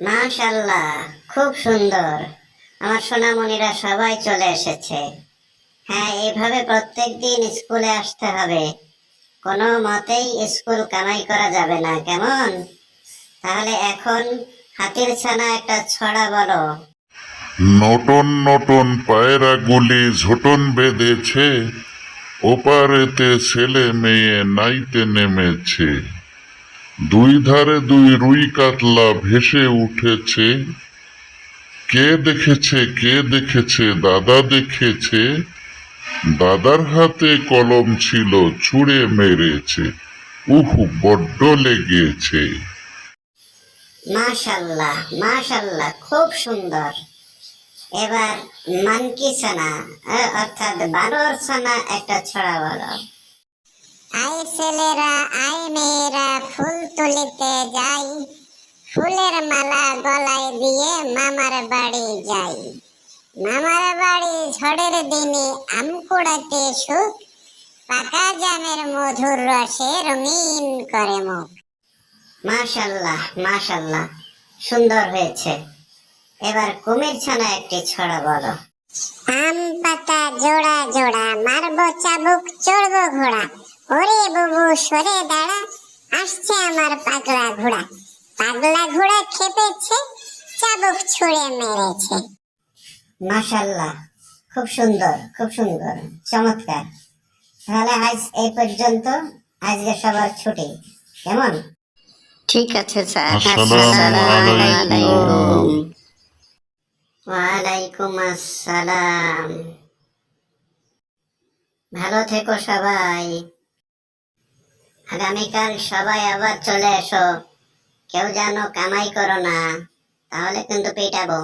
মাশাল্লাহ খুব সুন্দর। আমার সোনামণিরা সবাই চলে এসেছে। হ্যাঁ এইভাবে প্রত্যেক দিন স্কুলে আসতে হবে। কোনো মতেই স্কুল কামাই করা যাবে না, কেমন? তাহলে এখন হাতির ছানা একটা ছড়া বলো। নটন নটন পায়রাগুলি ঝোটন বেঁধেছে, ওপারেতে ছেলে মেয়ে নাইতে নেমেছে। দুই ধারে দুই রুই কাতলা ভেসে উঠেছে। কে দেখেছে কে দেখেছে, দাদা দেখেছে। দাদার হাতে কলম ছিল, ছুঁড়ে মেরেছে। উহু, বড্ড লেগেছে। মাশাল্লাহ মাশাল্লাহ, খুব সুন্দর। এবার মানকি ছানা অর্থাৎ বানর ছানা একটা ছড়া বলো। আয় ছেলেরা, আয় মেয়েরা, ফুল তুলিতে যাই। ফুলের মালা গলায় দিয়ে মামার বাড়ি যাই। মামার বাড়ি ঝড়ের দিনে আম কুড়াতে সুখ, পাকা জামের মধুর রসে রঙিন করে মুখ। মাশাল্লাহ মাশাল্লাহ, সুন্দর হয়েছে। এবার কুমির ছানা একটি ছড়া বলো। আম পাতা জোড়া জোড়া, মারবো চাবুক, চড়বো ঘোড়া। বুবু সরে দাঁড়া আসছে আমার পাগলা ঘোড়া। পাগলা ঘোড়া খেপেছে চাবুক ছুঁড়ে মেরেছে। মাশাল্লাহ খুব সুন্দর খুব সুন্দর চমৎকার। তাহলে আজ এই পর্যন্ত আজকে সবার ছুটি। কেমন? ঠিক আছে স্যার। ওয়ালাইকুম আসসালাম। ভালো থেকো সবাই। আগামীকাল সবাই আবার চলে এসো। কেউ যেন কামাই করো না তাহলে কিন্তু পেটাবো।